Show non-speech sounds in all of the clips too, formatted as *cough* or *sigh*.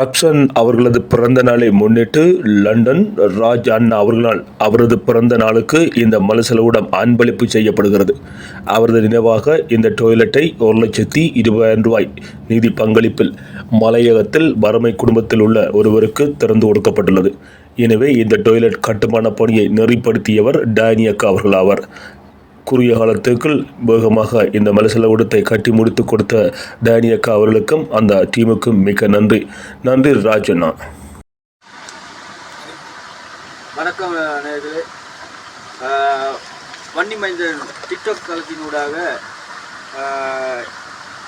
ரக்ஷன் அவர்களது பிறந்த நாளை முன்னிட்டு லண்டன் ராஜ் அண்ணா அவர்களால் அவரது பிறந்த நாளுக்கு இந்த மலசலவுடன் அன்பளிப்பு செய்யப்படுகிறது. அவரது நினைவாக இந்த டொய்லெட்டை ஒரு லட்சத்தி இருபதாயிரம் ரூபாய் நிதி பங்களிப்பில் மலையகத்தில் வறுமை குடும்பத்தில் உள்ள ஒருவருக்கு திறந்து கொடுக்கப்பட்டுள்ளது. எனவே இந்த டொய்லெட் கட்டுமான பணியை நெறிப்படுத்தியவர் டேனியக்கா அவர்கள் ஆவார். குறுகிய காலத்துக்குள் வேகமாக இந்த மலசல உடத்தை கட்டி முடித்து கொடுத்த டேனியக்கா அவர்களுக்கும் அந்த டீமுக்கும் மிக்க நன்றி. நன்றி ராஜண்ணா. வணக்கம் நேர்களே. ஆஹ், வன்னி மைந்தன் டிக்டாக் தளத்தினூடாக ஆஹ்,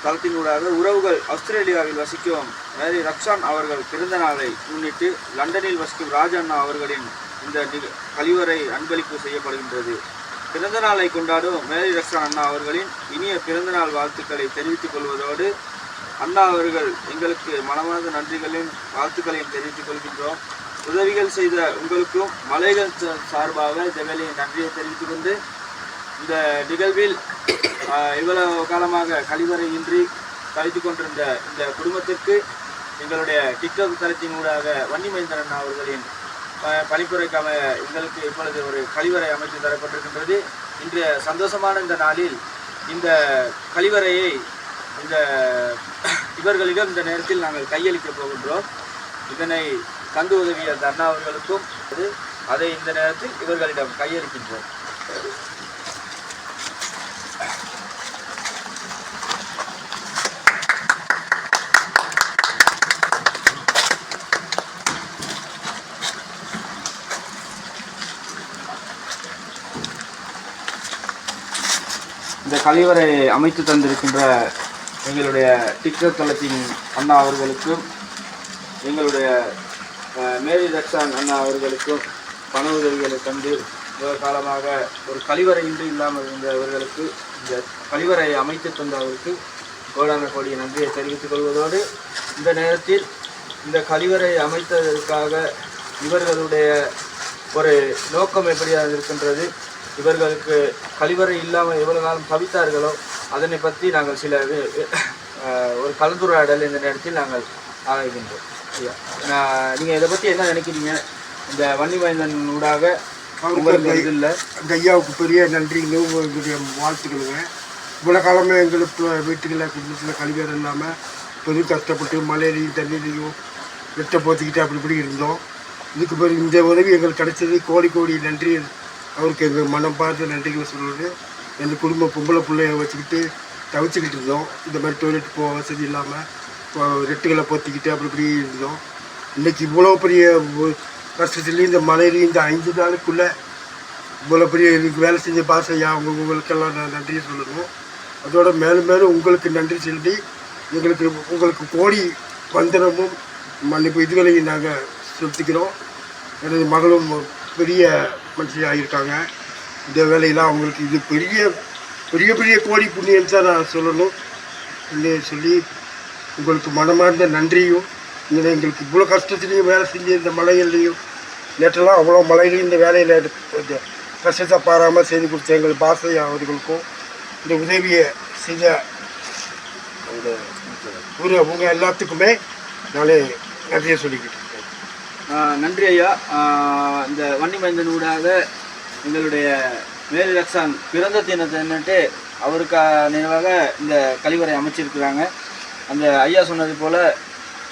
தளத்தினூடாக உறவுகள் ஆஸ்திரேலியாவில் வசிக்கும் மேரி ரக்ஷான் அவர்கள் பிறந்த நாளை முன்னிட்டு லண்டனில் வசிக்கும் ராஜண்ணா அவர்களின் இந்த கழிவறை அன்பளிப்பு செய்யப்படுகின்றது. பிறந்த நாளை கொண்டாடும் மேரி அண்ணா அவர்களின் இனிய பிறந்தநாள் வாழ்த்துக்களை தெரிவித்துக் கொள்வதோடு அண்ணா அவர்கள் எங்களுக்கு மனமார்ந்த நன்றிகளையும் வாழ்த்துக்களையும் தெரிவித்துக் கொள்கின்றோம். உதவிகள் செய்த உங்களுக்கும் மலைகள் சார்பாக இந்த நன்றியை தெரிவித்துக் கொண்டு இந்த நிகழ்வில் இவ்வளவு காலமாக கழிவறையின்றி கழித்து கொண்டிருந்த இந்த குடும்பத்திற்கு எங்களுடைய டிக்டாக் தளத்தின் ஊடாக வன்னிமைந்தன் அண்ணா அவர்களின் ப- எங்களுக்கு இப்பொழுது ஒரு கழிவறை அமைத்து தரப்பட்டிருக்கின்றது. இன்றைய சந்தோஷமான இந்த நாளில் இந்த கழிவறையை இந்த *clears throat* இவர்களிடம் இந்த நேரத்தில் நாங்கள் கையளிக்க போகின்றோம். இதனை தந்து உதவிய தர்ணா அவர்களுக்கும் அது அதை இந்த நேரத்தில் இவர்களிடம் கையளிக்கின்றோம். இந்த கழிவறை அமைத்து தந்திருக்கின்ற எங்களுடைய டிக்டாக் தளத்தின் அண்ணா அவர்களுக்கும் எங்களுடைய மேரி ரக்ஷான் அண்ணா அவர்களுக்கும் பண உதவிகளை தந்து காலமாக ஒரு கழிவறையின்றி இல்லாமல் இருந்த இவர்களுக்கு இந்த கழிவறை அமைத்து தந்தவருக்கு கோடான கோடி நன்றியை தெரிவித்துக் கொள்வதோடு இந்த நேரத்தில் இந்த கழிவறை அமைத்ததற்காக இவர்களுடைய ஒரு நோக்கம் எப்படியாக இருக்கின்றது இவர்களுக்கு கழிவறை இல்லாமல் எவ்வளவு காலம் தவித்தார்களோ அதனை பற்றி நாங்கள் சில ஒரு கலந்துரையாடல் இந்த நேரத்தில் நாங்கள் ஆராய்கின்றோம். நான் நீங்கள் இதை பற்றி என்ன நினைக்கிறீங்க? இந்த வன்னிமைந்தன் ஊடாக உங்களுக்கு இது இல்லை. அந்த ஐயாவுக்கு பெரிய நன்றிகளும் எங்களுடைய வாழ்த்துக்களுங்க. இவ்வளோ காலமே எங்களுக்கு வீட்டுகளில் குடும்பத்தில் கழிவுகள் இல்லாமல் பெரும் கஷ்டப்பட்டு மழையிலையும் தண்ணியிலையும் வெட்ட போத்திக்கிட்டு அப்படி இப்படி இருந்தோம். இதுக்கு பிறகு இந்த உதவி எங்களுக்கு கிடைச்சது. கோடி கோடி நன்றி அவருக்கு எங்கள் மனம் பார்த்து நன்றிகளை சொல்லிட்டு எங்கள் குடும்ப பொம்பளை பிள்ளைய வச்சுக்கிட்டு தவிச்சுக்கிட்டு இருந்தோம். இந்த மாதிரி டொய்லெட் போக வசதி இல்லாமல் ரெட்டுகளை பொத்திக்கிட்டு அப்படி இப்படி இருந்தோம். இன்றைக்கி இவ்வளோ பெரிய கஷ்டத்துலேயும் இந்த மழையிலையும் இந்த ஐந்து நாளுக்குள்ளே இவ்வளோ பெரிய இதுக்கு வேலை செஞ்ச பாசையா அவங்க உங்களுக்கெல்லாம் நான் நன்றியை சொல்லணும். அதோட மேலும் மேலும் உங்களுக்கு நன்றி சொல்லி எங்களுக்கு உங்களுக்கு கோடி வந்தனமும் மன்னிப்பு இதுகளையும் நாங்கள் செலுத்திக்கிறோம். எனது மகளும் பெரிய மனுஷி ஆகியிருக்காங்க இந்த வேலையெல்லாம் அவங்களுக்கு இது பெரிய பெரிய பெரிய கோடி புண்ணியம் தான் நான் சொல்லணும். இல்லையே சொல்லி உங்களுக்கு மனமார்ந்த நன்றியும் இந்த எங்களுக்கு இவ்வளோ கஷ்டத்துலேயும் வேலை செஞ்சு இந்த மலைகள்லையும். நேற்றெல்லாம் அவ்வளோ மலையிலையும் இந்த வேலையில் கொஞ்சம் கஷ்டத்தை பாராமல் செய்து கொடுத்த எங்கள் பாசை அவர்களுக்கும் இந்த உதவியை செய்த அந்த ஒரு அவங்க எல்லாத்துக்குமே நானே நன்றியை சொல்லிக்கிட்டேன் நன்றி ஐயா. இந்த வன்னிமைந்தன் ஊடாக எங்களுடைய மேரி பிறந்த தினத்தை அவருக்கா நினைவாக இந்த கழிவறை அமைச்சிருக்கிறாங்க. அந்த ஐயா சொன்னது போல்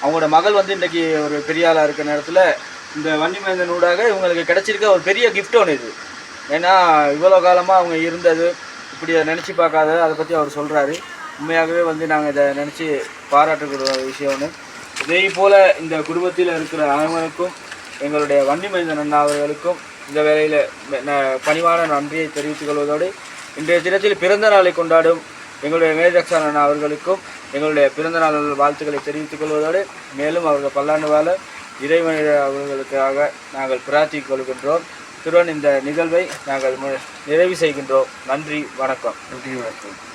அவங்களோட மகள் வந்து இன்றைக்கி ஒரு பெரிய ஆளாக இருக்கிற நேரத்தில் இந்த வன்னிமைந்தன் ஊடாக இவங்களுக்கு கிடைச்சிருக்க ஒரு பெரிய கிஃப்ட் ஒன்று இது. ஏன்னா இவ்வளோ காலமாக அவங்க இருந்தது. இப்படி நினச்சி பார்க்காத அதை பற்றி அவர் சொல்கிறாரு உண்மையாகவே வந்து நாங்கள் இதை நினச்சி பாராட்டுக்கிற ஒரு இதே போல இந்த குடும்பத்தில் இருக்கிற அனைவருக்கும் எங்களுடைய வன்னிமைந்தன் அண்ணா அவர்களுக்கும் இந்த வேளையில் பணிவான நன்றியை தெரிவித்துக் கொள்வதோடு இன்றைய தினத்தில் பிறந்த நாளை கொண்டாடும் எங்களுடைய மேதக்ஷா அண்ணா அவர்களுக்கும் எங்களுடைய பிறந்த நாள் வாழ்த்துக்களை தெரிவித்துக் கொள்வதோடு மேலும் அவர்கள் பல்லாண்டு வாழ இறைவனித அவர்களுக்காக நாங்கள் பிரார்த்திக் கொள்கின்றோம். இத்துடன் இந்த நிகழ்வை நாங்கள் நிறைவு செய்கின்றோம். நன்றி வணக்கம். நன்றி வணக்கம்.